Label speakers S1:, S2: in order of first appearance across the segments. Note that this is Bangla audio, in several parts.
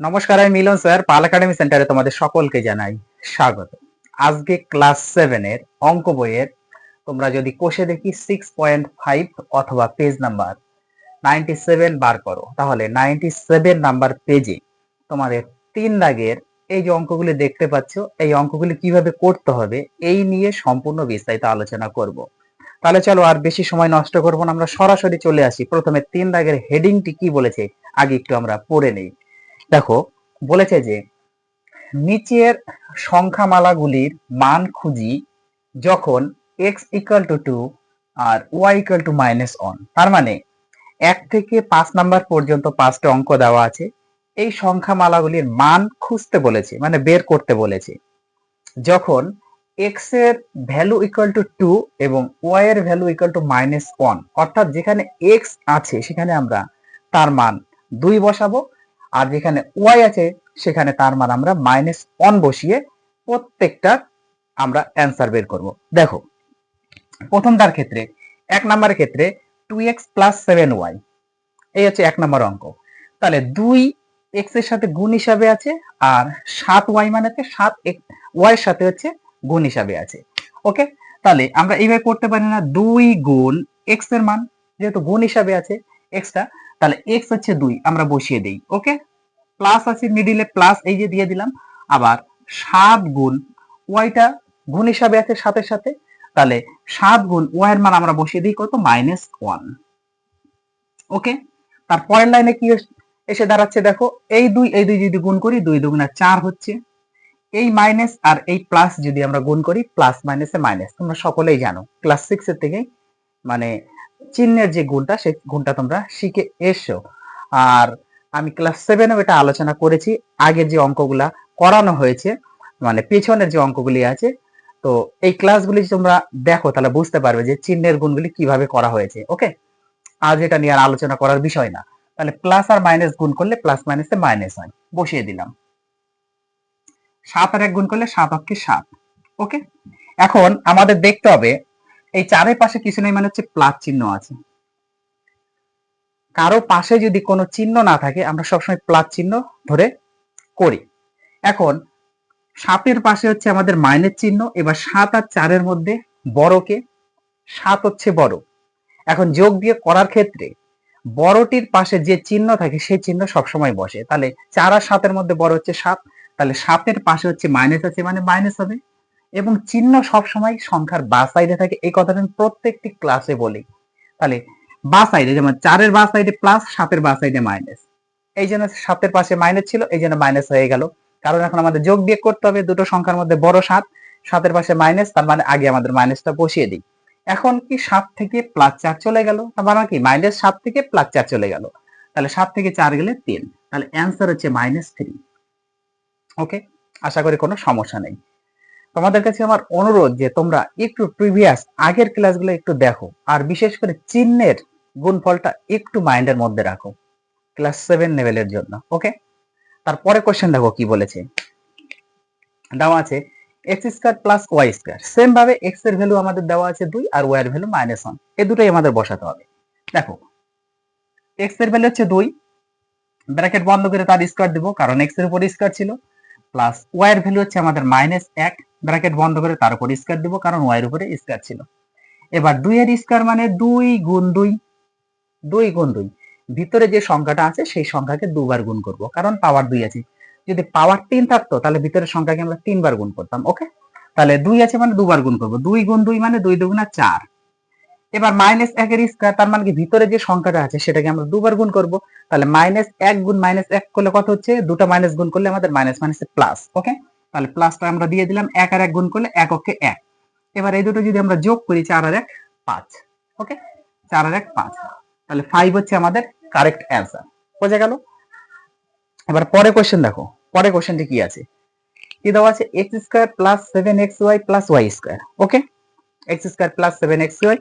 S1: নমস্কার, আমি মিলন স্যার, পাল একাডেমি সেন্টারে তোমাদের সকলকে জানাই স্বাগত। আজকে ক্লাস সেভেনের অঙ্ক বইয়ের, তোমরা যদি কোষে দেখি সিক্স পয়েন্ট ফাইভ অথবা পেজ নাম্বার নাইনটি সেভেন বার করো, তাহলে নাইনটি সেভেন নাম্বার পেজে তোমাদের তিন দাগের এই যে অঙ্কগুলি দেখতে পাচ্ছ, এই অঙ্কগুলি কীভাবে করতে হবে, এই নিয়ে সম্পূর্ণ বিস্তারিত আলোচনা করব। তাহলে চলো আর বেশি সময় নষ্ট করব না, আমরা সরাসরি চলে আসি। প্রথমে তিন দাগের হেডিংটি কি বলেছে, আগে একটু আমরা পড়ে নেই। দেখো, বলেছে যে, নিচের সংখ্যামালাগুলির মান খুঁজি যখন এক্স ইকুয়াল টু টু আর y equal to minus one তার মানে এক থেকে পাঁচ নাম্বার পর্যন্ত পাঁচটা অঙ্ক দেওয়া আছে। এই সংখ্যামালাগুলির মান খুঁজতে বলেছে মানে বের করতে বলেছে। যখন x এর ভ্যালু ইকুয়াল টু টু এবং ওয়াই এর value equal to minus one অর্থাৎ যেখানে এক্স আছে সেখানে আমরা তার মান দুই বসাবো আর যেখানে ওয়াই আছে, সেখানে তার মান আমরা মাইনাস ওয়ান বসিয়ে প্রত্যেকটা আমরা অ্যান্সার বের করব। দেখো, প্রথমটার ক্ষেত্রে, এক নম্বরের ক্ষেত্রে two X plus seven Y এই হচ্ছে এক নম্বর অঙ্ক। তাহলে দুই এক্সের সাথে গুণ হিসাবে আছে, আর সাত ওয়াই মানে হচ্ছে সাত ওয়াই এর সাথে হচ্ছে গুণ হিসাবে আছে। ওকে? তাহলে আমরা এইভাবে করতে পারি না, দুই গুণ এক্সের মান, যেহেতু গুণ হিসাবে আছে এক্সটা তাহলে এক্স হচ্ছে দুই, আমরা বসিয়ে দেই ওকে প্লাস আছে মিডিলে প্লাস এই যে দিয়ে দিলাম। আবার সাত গুণ ওয়াইটা গুণ হিসাবে আছে সাথের সাথে, তাহলে সাত গুণ ওয়াই এর মান আমরা বসিয়ে দিই কত? মাইনাস ওয়ান ওকে তার পরের লাইনে কি এসে দাঁড়াচ্ছে দেখো, এই দুই এই দুই যদি গুণ করি, দুই দুগুণা চার হচ্ছে। এই মাইনাস আর এই প্লাস যদি আমরা গুণ করি প্লাস মাইনাসে মাইনাস তোমরা সকলেই জানো ক্লাস সিক্স এর থেকেই মানে চিহ্নের যে গুণটা সেই গুণটা তোমরা শিখে এসো। আর আমি ক্লাস সেভেনেও এটা আলোচনা করেছি। আগের যে অঙ্কগুলা করানো হয়েছে মানে পেছনের যে অঙ্কগুলি আছে, তো এই ক্লাসগুলি তোমরা দেখো, তাহলে বুঝতে পারবে যে চিহ্নের গুণগুলি কীভাবে করা হয়েছে ওকে আজ এটা নিয়ে আর আলোচনা করার বিষয় না। তাহলে প্লাস আর মাইনাস গুণ করলে প্লাস মাইনাসে মাইনাস হয়। বসিয়ে দিলাম। সাত আর এক গুণ করলে সাত অক্ষে সাত ওকে এখন আমাদের দেখতে হবে এই চারের পাশে কিছু নেই মানে হচ্ছে প্লাস চিহ্ন আছে। কারও পাশে যদি কোনো চিহ্ন না থাকে, আমরা সবসময় প্লাস চিহ্ন ধরে করি। এখন, সাতের পাশে হচ্ছে আমাদের মাইনের চিহ্ন, এবার সাত আর চারের মধ্যে বড়কে, সাত হচ্ছে বড়। এখন যোগ দিয়ে করার ক্ষেত্রে বড়টির পাশে যে চিহ্ন থাকে, সেই চিহ্ন সবসময় বসে। তাহলে চার আর সাতের মধ্যে বড় হচ্ছে সাত, তাহলে সাতের পাশে হচ্ছে মাইনাস আছে মানে মাইনাস হবে এবং চিহ্ন সবসময় সংখ্যার বা সাইডে থাকে। এই কথাটা আমি প্রত্যেকটি ক্লাসে বলি। তাহলে বা সাইডে যেমন চারের বা সাইডে প্লাস সাতের বা সাইডে মাইনাস এই জন্য সাতের পাশে মাইনাস ছিল, এই জন্য মাইনাস হয়ে গেল। কারণ এখন আমাদের যোগ বিয়োগ করতে হবে, দুটো সংখ্যার মধ্যে বড় সাত, সাতের পাশে মাইনাস তার মানে আগে আমাদের মাইনাসটা বসিয়ে দিই। এখন কি সাত থেকে প্লাস চার চলে গেল? তার মানে কি মাইনাস সাত থেকে প্লাস চার চলে গেল। তাহলে সাত থেকে চার গেলে তিন। তাহলে অ্যান্সার হচ্ছে মাইনাস থ্রি ওকে আশা করি কোনো সমস্যা নেই। তোমাদের কাছে আমার অনুরোধ যে তোমরা একটু প্রিভিয়াস আগের ক্লাসগুলো একটু দেখো, আর বিশেষ করে চিহ্নের গুণফলটা একটু মাইন্ডের মধ্যে রাখো ক্লাস সেভেন লেভেলের জন্য ওকে তারপরে কোশ্চেন দেখো কি বলেছে। দেওয়া আছে X square plus Y square same ভাবে এক্সের ভ্যালু আমাদের দেওয়া আছে দুই আর ওয়াই এর ভ্যালু মাইনাস ওয়ান এই দুটোই আমাদের বসাতে হবে। দেখো এক্সের ভ্যালু হচ্ছে দুই ব্র্যাকেট বন্ধ করে তার স্কোয়ার দিব, কারণ এক্সের উপর স্কোয়ার ছিল প্লাস ওয়াই এর ভ্যালু হচ্ছে আমাদের মাইনাস এক ব্র্যাকেট বন্ধ করে তার উপর স্কোয়ার দিব, কারণ ওয়াই এর উপরে স্কোয়ার ছিল। এবার দুই এর স্কোয়ার মানে দুই গুণ দুই দুই গুণ দুই। ভিতরে যে সংখ্যাটা আছে, সেই সংখ্যাকে দুবার গুণ করব, কারণ পাওয়ার দুই আছে। যদি পাওয়ার তিন থাকতো, তাহলে ভিতরের সংখ্যাকে আমরা তিনবার গুণ করতাম ওকে তাহলে দুই আছে মানে দুবার গুণ করব। দুই গুণ দুই মানে দুই দুগুণা চার। এবার মাইনাস একের স্কোয়ার তার মানে কি? ভিতরে যে সংখ্যাটা আছে, সেটাকে আমরা দুবার গুণ করব। তাহলে মাইনাস এক গুণ মাইনাস এক করলে কত হচ্ছে? দুটো মাইনাস গুণ করলে আমাদের মাইনাস মাইনাস প্লাস ওকে তাহলে প্লাসটা আমরা দিয়ে দিলাম এক আর এক গুণ করলে এক অক্ষে এক। এবার এই দুটো যদি আমরা যোগ করি চার আর এক পাঁচ ওকে চার আর এক পাঁচ। তাহলে ফাইভ হচ্ছে আমাদের কারেক্ট অ্যান্সার বোঝা গেল? এবার পরে কোশ্চেন দেখো। পরে কোশ্চেনটি কি আছে? কি দেওয়া আছে? X square plus seven X Y plus Y square okay X square plus seven X Y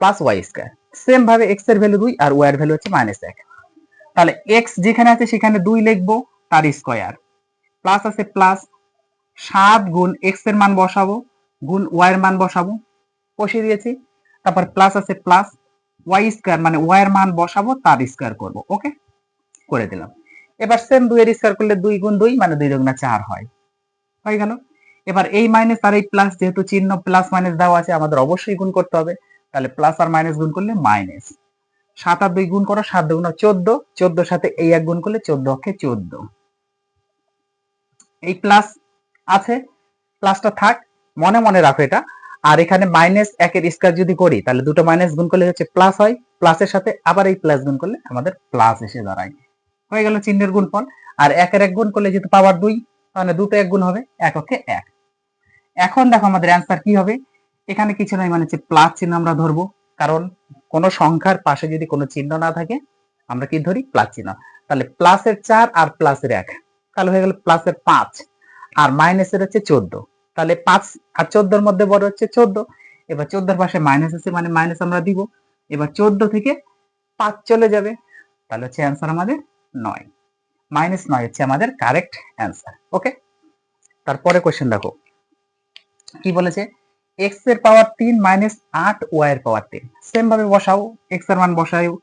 S1: plus Y square same ভাবে এক্সের ভ্যালু দুই আর ওয়াই এর ভ্যালু হচ্ছে মাইনাস এক। তাহলে এক্স যেখানে আছে সেখানে দুই লিখব, তার স্কোয়ার প্লাস আছে প্লাস সাত গুণ এক্সের মান বসাবো, গুণ ওয়াই এর মান বসাবো, বসিয়ে দিয়েছি। তারপর প্লাস আছে প্লাস ওয়াই স্কোয়ার মানে ওয়াই এর মান বসাবো, তার স্কোয়ার করব ওকে করে দিলাম। এবার সেম দুইয়ের স্কোয়ার করলে দুই গুণ দুই মানে দুই দুগুণা চার হয়। হয়ে গেল। এবার এই মাইনাস আর এই প্লাস যেহেতু চিহ্ন প্লাস মাইনাস দেওয়া আছে, আমাদের অবশ্যই গুণ করতে হবে। তাহলে প্লাস আর মাইনাস গুণ করলে মাইনাস সাত আর দুই গুণ করো, সাত দুগুণ চোদ্দ, চোদ্দোর সাথে এই এক গুণ করলে চোদ্দ অক্ষে চোদ্দ। এই প্লাস আছে প্লাসটা থাক, মনে মনে রাখো এটা। আর এখানে মাইনাস একের স্কোয়ার যদি করি, তাহলে দুটো মাইনাস গুণ করলে হচ্ছে প্লাস হয়। প্লাসের সাথে আবার এই প্লাস গুণ করলে আমাদের প্লাস এসে দাঁড়ায়। হয়ে গেল চিহ্নের গুণফল। আর একের এক গুণ করলে যেহেতু পাওয়ার দুই, তাহলে দুটো এক গুণ হবে এককে এক। এখন দেখো আমাদের অ্যান্সার কি হবে। এখানে কিছু নাই মানে হচ্ছে প্লাস চিহ্ন আমরা ধরবো। কারণ কোন সংখ্যার পাশে যদি কোনো চিহ্ন না থাকে, আমরা কি ধরি? প্লাস চিহ্ন। তাহলে প্লাসের চার আর প্লাসের এক। তাহলে হয়ে গেল প্লাসের পাঁচ। আর মাইনাসের হচ্ছে চোদ্দ। তাহলে পাঁচ আর চোদ্দোর মধ্যে বড় হচ্ছে চোদ্দ। এবার চোদ্দোর পাশে মাইনাস আছে মানে মাইনাস আমরা দিব। এবার চোদ্দ থেকে পাঁচ চলে যাবে। তাহলে হচ্ছে অ্যান্সার আমাদের নয়। মাইনাস নয় হচ্ছে আমাদের কারেক্ট অ্যান্সার ওকে তারপরে কোয়েশ্চেন দেখো। কি বলেছে? এক্সের পাওয়ার তিন মাইনাস আট ওয়াই এর পাওয়ার তিন। সেম ভাবে বসাও। এক্সের মান বসাও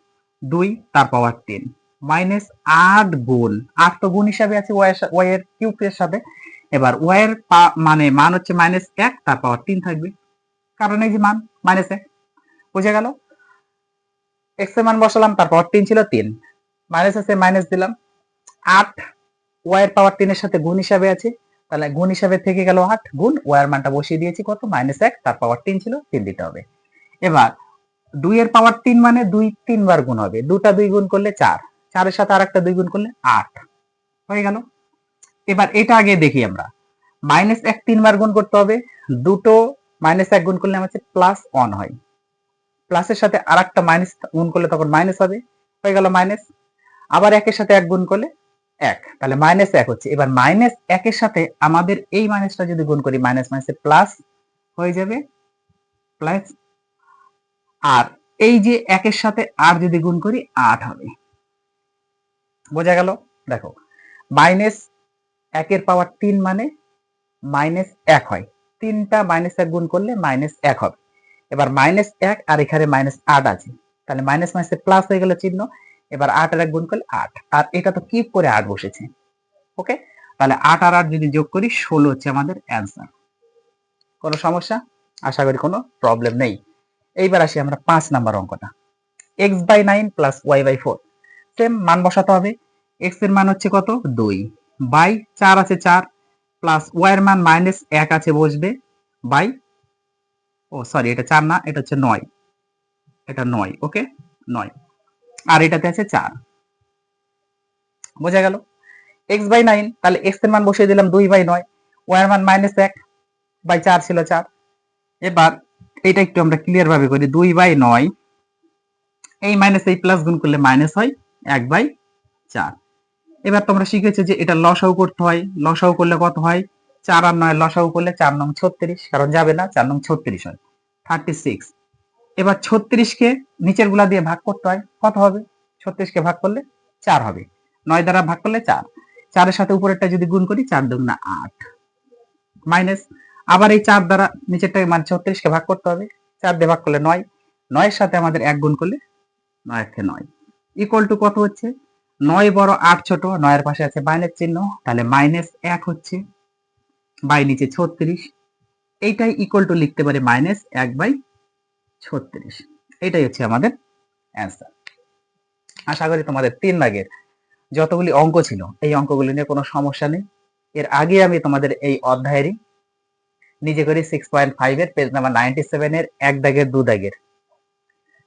S1: দুই, তার পাওয়ার তিন। মাইনাস আট গুণ। আট তো গুণ হিসাবে আছে ওয়াই এর কিউব এর সাথে। এবার ওয়াই এর মানে মান হচ্ছে মাইনাস এক তার পাওয়ার তিন থাকবে। কারণ এই যে মান মাইনাস এক। বুঝে গেল? এক্সের মান বসালাম তার পাওয়ার তিন ছিল তিন। মাইনাস আছে মাইনাস দিলাম। আট ওয়াই এর পাওয়ার তিনের সাথে গুণ হিসাবে আছে। তাহলে গুণ হিসাবে থেকে গেল আট, গুণ ওয়াই এর মানটা বসিয়ে দিয়েছি কত? মাইনাস এক, তার পাওয়ার তিন ছিল, তিন দিতে হবে। এবার, দুই এর পাওয়ার তিন মানে দুই, তিনবার গুণ হবে। দুটা দুই গুণ করলে চার। চারের সাথে আর একটা দুই গুণ করলে আট। হয়ে গেল? এবার এটা আগে দেখি আমরা। মাইনাস এক তিনবার গুণ করতে হবে। দুটো মাইনাস এক গুণ করলে হচ্ছে প্লাস ওয়ান হয়। প্লাসের সাথে আর একটা মাইনাস গুণ করলে তখন মাইনাস হবে। হয়ে গেল মাইনাস আবার একের সাথে এক গুণ করলে এক। তাহলে মাইনাস এক হচ্ছে। এবার মাইনাস একের সাথে আমাদের এই মাইনাসটা যদি গুণ করি মাইনাস মাইনাসে প্লাস হয়ে যাবে। প্লাস আর এই যে একের সাথে আর যদি গুণ করি, আট হবে। বোঝা গেল? দেখো। মাইনাস একের পাওয়ার তিন মানে মাইনাস এক হয়। তিনটা মাইনাস এক গুণ করলে মাইনাস এক হবে। এবার মাইনাস এক আর এখানে মাইনাস আট আছে। তাহলে মাইনাস মাইনাসে প্লাস হয়ে গেল চিহ্ন। এবার আট আর এক গুণ করলে আট। আর এটা তো কিউব করে আট বসেছে। ওকে তাহলে আট আর আট যদি যোগ করি, ষোলো হচ্ছে আমাদের অ্যান্সার কোনো সমস্যা? আশা করি কোনো প্রবলেম নেই। এইবার আসি আমরা পাঁচ নাম্বার অঙ্কটা। X by nine plus Y by four same মান বসাতে হবে। এক্সের মান হচ্ছে কত? দুই। বাই চার আছে চার প্লাস ওয়াই মান মাইনাস এক আছে বসবে, বাই, ও সরি এটা চার না, এটা হচ্ছে নয়, এটা নয় ওকে নয়, আর এটাতে আছে চার। বোঝা গেল? এক্স বাই নাইন তাহলে এক্সের মান বসিয়ে দিলাম দুই বাই নয় ওয়াই মান মাইনাস এক বাই চার ছিল চার। এবার এটা একটু আমরা ক্লিয়ার ভাবে করি, দুই বাই নয়, এই মাইনাস এই প্লাস গুণ করলে মাইনাস হয়, এক বাই চার। এবার তোমরা শিখেছো যে এটা লসাউ করতে হয়। লসাউ করলে কত হয়? চার আর নয় লসাউ করলে চার নং ছত্রিশ, কারণ যাবে না, চার নং ছত্রিশ হয়। থার্টি সিক্স এবার ছত্রিশকে নিচেরগুলা দিয়ে ভাগ করতে হয়, কত হবে? ছত্রিশকে ভাগ করলে চার হবে। নয় দ্বারা ভাগ করলে চার। চারের সাথে উপরেরটা যদি গুণ করি, চার দুগুণা আট। মাইনাস, আবার এই চার দ্বারা নিচেরটাকে মানে ছত্রিশকে ভাগ করতে হবে। চার দিয়ে ভাগ করলে নয়। নয়ের সাথে আমাদের এক গুণ করলে নয় একে নয়। ইকুয়াল টু কত হচ্ছে? নয় বড় আট ছোট, নয়ের পাশে আছে মাইনাস চিহ্ন, তাহলে মাইনাস এক হচ্ছে বাই নিচে ছত্রিশ। এইটাই ইকুয়াল টু লিখতে পারে মাইনাস এক বাই ছত্রিশ। এটাই হচ্ছে আমাদের অ্যান্সার আশা করি তোমাদের তিন ভাগের যতগুলি অঙ্ক ছিল, এই অঙ্কগুলি নিয়ে কোনো সমস্যা নেই। এর আগে আমি তোমাদের এই অধ্যায়েরই নিজে করি সিক্স পয়েন্ট ফাইভ এর পেজ নাম্বার নাইনটি সেভেনের এক দাগের, দু দাগের।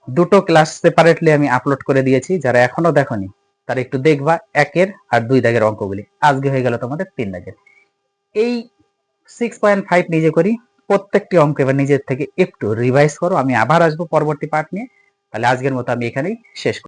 S1: দুটো ক্লাস সেপারেটলি আমি আপলোড করে দিয়েছি, যারা এখনও দেখনি তারা একটু দেখবা, একের আর দুই দাগের অঙ্কগুলি। আজকে হয়ে গেল তোমাদের তিন দাগের। এই সিক্স পয়েন্ট ফাইভ নিজে করি, প্রত্যেকটি অঙ্ক এবার নিজের থেকে একটু রিভাইজ করো, আমি আবার আসব পরবর্তী পার্ট নিয়ে। তাহলে আজকের মতো আমি এখানেই শেষ